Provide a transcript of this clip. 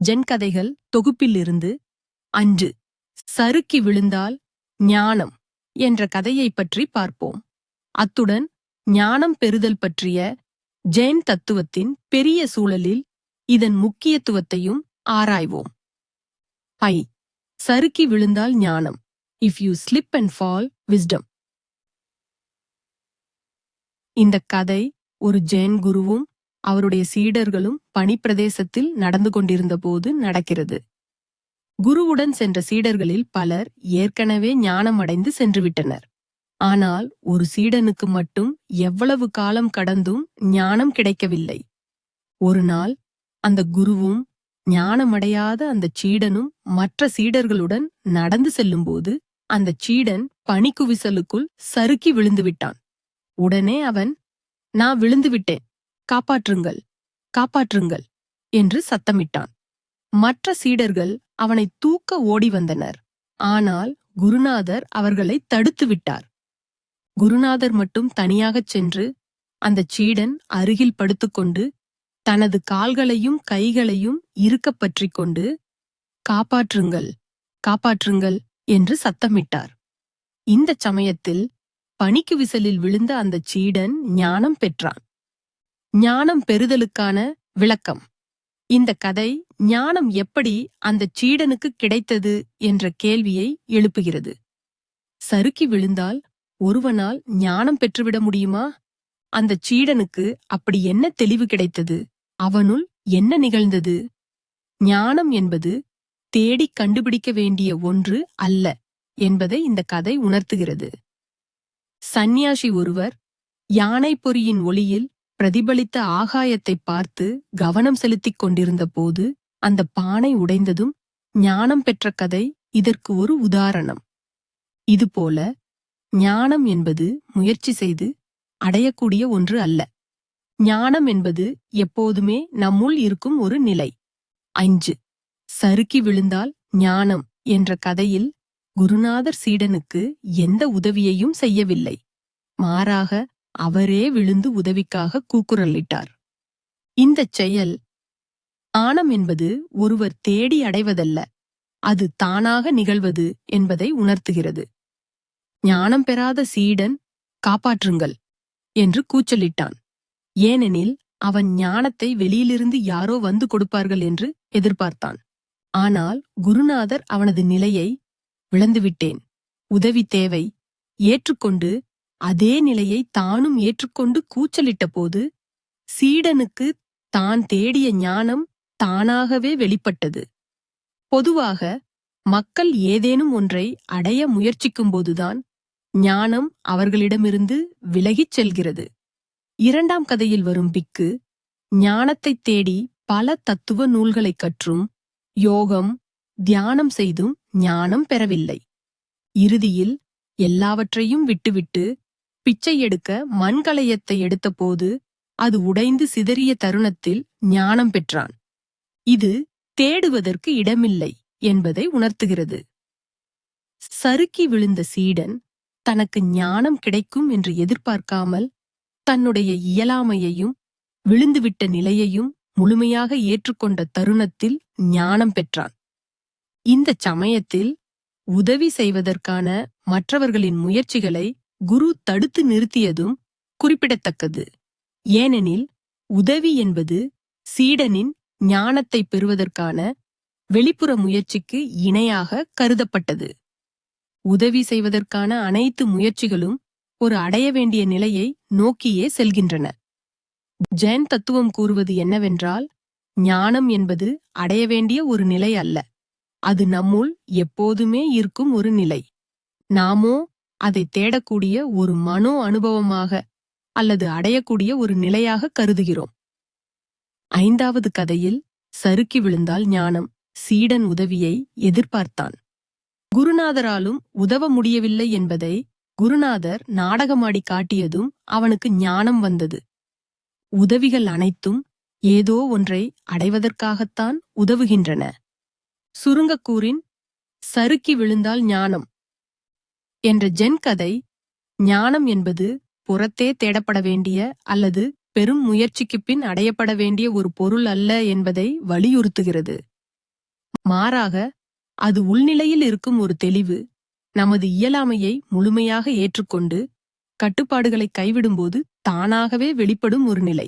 Gen கதைகள் தொகுப்பிலிருந்து அன்று சறுக்கி விழுந்தால் ஞானம் என்ற கதையைப் பற்றி பார்ப்போம். அத்துடன் ஞானம் பெறுதல் பற்றிய ஜெயின் தத்துவத்தின் பெரிய சூழலில் இதன் முக்கியத்துவத்தையும் ஆராய்வோம். ஐ சறுக்கி விழுந்தால் ஞானம். If you slip and fall wisdom இந்த கதை ஒரு ஜெயின் குருவும் அவருடைய சீடர்களும் பணிப்பிரதேசத்தில் நடந்து கொண்டிருந்தபோது நடக்கிறது. குருவுடன் சென்ற சீடர்களில் பலர் ஏற்கனவே ஞானம் அடைந்து சென்றுவிட்டனர். ஆனால் ஒரு சீடனுக்கு மட்டும் எவ்வளவு காலம் கடந்தும் ஞானம் கிடைக்கவில்லை. ஒரு நாள் அந்த குருவும் ஞானமடையாத அந்த சீடனும் மற்ற சீடர்களுடன் நடந்து செல்லும்போது அந்த சீடன் பனிக்குவிசலுக்குள் சறுக்கி விழுந்து விட்டான் உடனே அவன் நான் விழுந்து விட்டேன் காப்பாற்றுங்கள் காப்பாற்றுங்கள் என்று சத்தமிட்டான். மற்ற சீடர்கள் அவனை தூக்க ஓடி வந்தனர். ஆனால் குருநாதர் அவர்களை தடுத்து விட்டார். குருநாதர் மட்டும் தனியாகச் சென்று அந்த சீடன் அருகில் படுத்துக்கொண்டு தனது கால்களையும் கைகளையும் இறுக்கப் பற்றிக் கொண்டு காப்பாற்றுங்கள் காப்பாற்றுங்கள் என்று சத்தமிட்டார். இந்த சமயத்தில் பனிக்கு விசலில் விழுந்த அந்த சீடன் ஞானம் பெற்றான். ஞானம் பெறுதலுக்கான விளக்கம். இந்த கதை ஞானம் எப்படி அந்த சீடனுக்கு கிடைத்தது என்ற கேள்வியை எழுப்புகிறது. சறுக்கி விழுந்தால் ஒருவனால் ஞானம் பெற்றுவிட முடியுமா? அந்த சீடனுக்கு அப்படி என்ன தெளிவு கிடைத்தது? அவனுள் என்ன நிகழ்ந்தது? ஞானம் என்பது தேடிக் கண்டுபிடிக்க வேண்டிய ஒன்று அல்ல என்பதை இந்த கதை உணர்த்துகிறது. சந்நியாசி ஒருவர் யானை பொறியின் ஒளியில் பிரதிபலித்த ஆகாயத்தைப் பார்த்து கவனம் செலுத்திக் கொண்டிருந்த போது அந்த பானை உடைந்ததும் ஞானம் பெற்ற கதை இதற்கு ஒரு உதாரணம். இதுபோல ஞானம் என்பது முயற்சி செய்து அடையக்கூடிய ஒன்று அல்ல. ஞானம் என்பது எப்போதுமே நம்முள் இருக்கும் ஒரு நிலை. அஞ்சு சறுக்கி விழுந்தால் ஞானம் என்ற கதையில் குருநாதர் சீடனுக்கு எந்த உதவியையும் செய்யவில்லை. மாறாக அவரே விழுந்து உதவிக்காக கூக்குரலிட்டார். இந்தச் செயல் ஆணம் என்பது ஒருவர் தேடி அடைவதல்ல அது தானாக நிகழ்வது என்பதை உணர்த்துகிறது. ஞானம் பெறாத சீடன் காப்பாற்றுங்கள் என்று கூச்சலிட்டான். ஏனெனில் அவன் ஞானத்தை வெளியிலிருந்து யாரோ வந்து கொடுப்பார்கள் என்று எதிர்பார்த்தான். ஆனால் குருநாதர் அவனது நிலையை விளந்துவிட்டேன். உதவி தேவை ஏற்றுக்கொண்டு அதே நிலையை தானும் ஏற்றுக்கொண்டு கூச்சலிட்ட போது சீடனுக்கு தான் தேடிய ஞானம் தானாகவே வெளிப்பட்டது. பொதுவாக மக்கள் ஏதேனும் ஒன்றை அடைய முயற்சிக்கும்போதுதான் ஞானம் அவர்களிடமிருந்து விலகிச் செல்கிறது. இரண்டாம் கதையில் வரும் பிக்கு ஞானத்தைத் தேடி பல தத்துவ நூல்களைக் கற்றும் யோகம் தியானம் செய்தும் ஞானம் பெறவில்லை. இறுதியில் எல்லாவற்றையும் விட்டுவிட்டு பிச்சை எடுக்க மண்கலயத்தை எடுத்தபோது அது உடைந்து சிதறிய தருணத்தில் ஞானம் பெற்றான். இது தேடுவதற்கு இடமில்லை என்பதை உணர்த்துகிறது. சறுக்கி விழுந்த சீடன் தனக்கு ஞானம் கிடைக்கும் என்று எதிர்பார்க்காமல் தன்னுடைய இயலாமையையும் விழுந்துவிட்ட நிலையையும் முழுமையாக ஏற்றுக்கொண்ட தருணத்தில் ஞானம் பெற்றான். இந்த சமயத்தில் உதவி செய்வதற்கான மற்றவர்களின் முயற்சிகளை குரு தடுத்து நிறுத்தியதும் குறிப்பிடத்தக்கது. ஏனெனில் உதவி என்பது சீடனின் ஞானத்தை பெறுவதற்கான வெளிப்புற முயற்சிக்கு இணையாக கருதப்பட்டது. உதவி செய்வதற்கான அனைத்து முயற்சிகளும் ஒரு அடைய வேண்டிய நிலையை நோக்கியே செல்கின்றன. ஜென் தத்துவம் கூறுவது என்னவென்றால் ஞானம் என்பது அடைய வேண்டிய ஒரு நிலை அல்ல. அது நம்முள் எப்போதுமே இருக்கும் ஒரு நிலை. நாமோ அதை தேடக்கூடிய ஒரு மனோ அனுபவமாக அல்லது அடையக்கூடிய ஒரு நிலையாக கருதுகிறோம். ஐந்தாவது கதையில் சறுக்கி விழுந்தால் ஞானம் சீடன் உதவியை எதிர்பார்த்தான். குருநாதராலும் உதவ முடியவில்லை என்பதை குருநாதர் நாடகமாடி காட்டியதும் அவனுக்கு ஞானம் வந்தது. உதவிகள் அனைத்தும் ஏதோ ஒன்றை அடைவதற்காகத்தான் உதவுகின்றன. சுருங்கக்கூறின் சறுக்கி விழுந்தால் ஞானம் என்ற ஜென் கதை ஞானம் என்பது புறத்தே தேடப்பட வேண்டிய அல்லது பெரும் முயற்சிக்குப் பின் அடையப்பட வேண்டிய ஒரு பொருள் அல்ல என்பதை வலியுறுத்துகிறது. மாறாக அது உள்நிலையில் இருக்கும் ஒரு தெளிவு நமது இயலாமையை முழுமையாக ஏற்றுக்கொண்டு கட்டுப்பாடுகளை கைவிடும்போது தானாகவே வெளிப்படும் ஒரு நிலை.